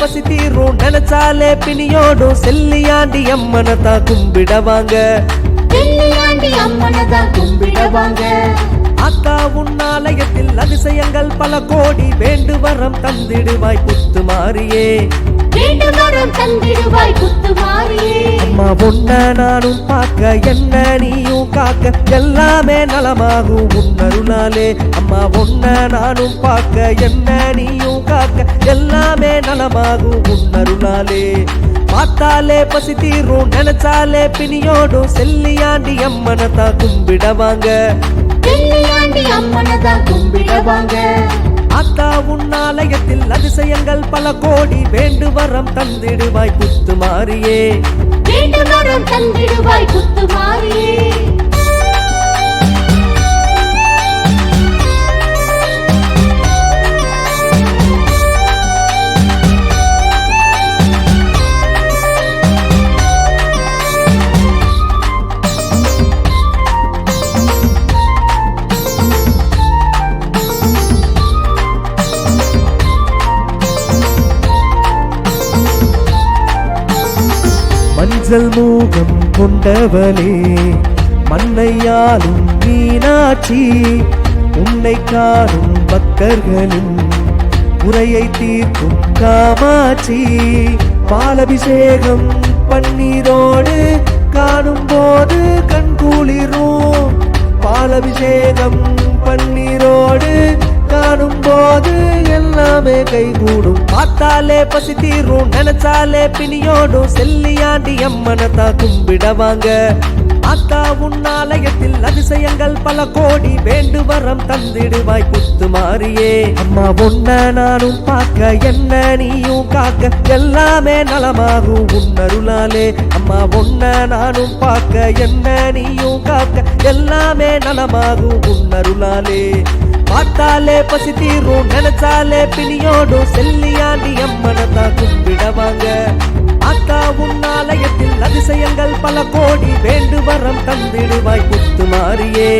பசி தீரும் நினைச்சாலே பிணியோடும் செல்லியாண்டி அம்மனை தான் கும்பிடவாங்க. அக்கா உன்னாலயத்தில் அதிசயங்கள் பல கோடி வேண்டு வரம் தந்திடுவாய் புத்து மாறியே வேண்டும் வரம் தந்திடுவாய் குத்து மாறியே அம்மா பொண்ண நானும் பார்க்க என்ன நீயும் காக்க எல்லாமே நலமாகும் உன்னருளாலே அம்மா பொண்ண நானும் பார்க்க என்ன நீயும் காக்க எல்லாமே நலமாகும் உன்னருளாலே பார்த்தாலே பசி தீரும் நினைச்சாலே பிணியோடும் செல்லியாண்டி அம்மனை தான் கும்பிடவாங்க. வெள்ளியாண்டி அம்மனை தான் கும்பிடவாங்க. அத்தா அதிசயங்கள் பல கோடி வேண்டு வரம் தந்திடுவாய் குத்து மாறியே வேண்டு வரம் தந்திடுவாய் குத்து மாறியே மஞ்சள் மூகம் கொண்டவளே மண்ணையாலும் மீனாட்சி உன்னை காணும் பக்தர்களின் உரையை தீர்க்கும் காமாட்சி. பாலபிஷேகம் பன்னீரோடு காணும் போது கண் குளிரும். பாலபிஷேகம் பன்னீரோடு காணும் போது எல்லாமே கைகூடும். பார்த்தாலே பசி தீரும் நினைச்சாலே பிணியோடும். செல்லியாண்டி அம்மனை தான் கும்பிடவாங்க. அக்கா உன்னாலயத்தில் அதிசயங்கள் பல கோடி வேண்டு வரம் தந்திடுவாய் புத்து மாறியே அம்மா உன்ன நானும் பார்க்க என்ன நீயும் காக்க எல்லாமே நலமாகும் உன்னருளாலே அம்மா உன்ன நானும் பார்க்க என்ன நீயும் காக்க எல்லாமே நலமாகும் உன்னருளாலே பார்த்தாலே பசி தீரும் நினைச்சாலே பிணியோடும். செல்லியாண்டி அம்மனை தான் கும்பிடவாங்க. அக்கா உன்னாலயத்தில் அதிசயங்கள் பல கோடி. வேண்டு வரம் தந்திடுவாய் புத்து மாறியே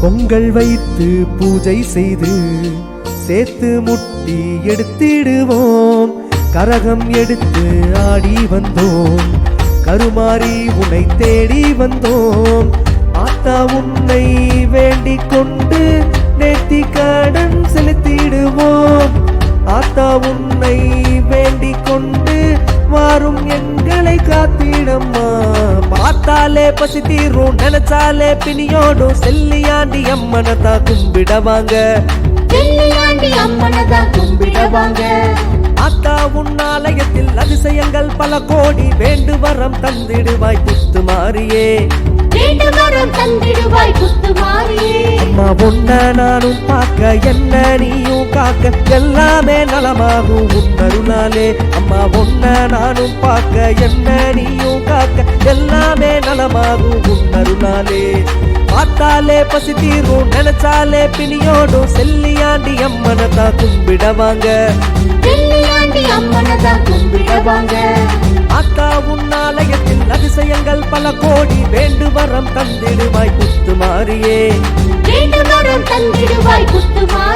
பொங்கல் வைத்து பூஜை செய்து சேர்த்து முட்டி எடுத்திடுவோம். கரகம் எடுத்து ஆடி வந்தோம். கருமாறி உன்னை தேடி வந்தோம். ஆத்தா உன்னை வேண்டிக் கொண்டு நேர்த்தி கடன் பசி தீரும் நினைச்சாலே பிணியோடும் செல்லியாண்டி அம்மனை தான் கும்பிடவாங்க. அக்கா உன்னாலயத்தில் அதிசயங்கள் பல கோடி வேண்டு வரம் தந்திடுவாய் புத்து மாறியே தந்திடுவாய் அம்மா பொண்ண நானும் பார்க்க என்ன நீயும் காக்க எல்லாமே நலமாகும் உன்னருளாலே அம்மா பொண்ண நானும் பார்க்க என்ன நீயும் காக்க எல்லாமே நலமாகும் உன்னருளாலே பார்த்தாலே பசி தீரும் நினைச்சாலே பிணியோடும் செல்லியாண்டி அம்மனை தான் கும்பிடவாங்க. வெள்ளியாண்டி அம்மனை தான் கும்பிடவாங்க. மாத்தா உன்னாலயத்தில் அதிசயங்கள் பல கோடி வேண்டு வரம் தந்திடுவாய் குத்துமாரியே வேண்டு வரம் தந்திடுவாய் குத்துமாரி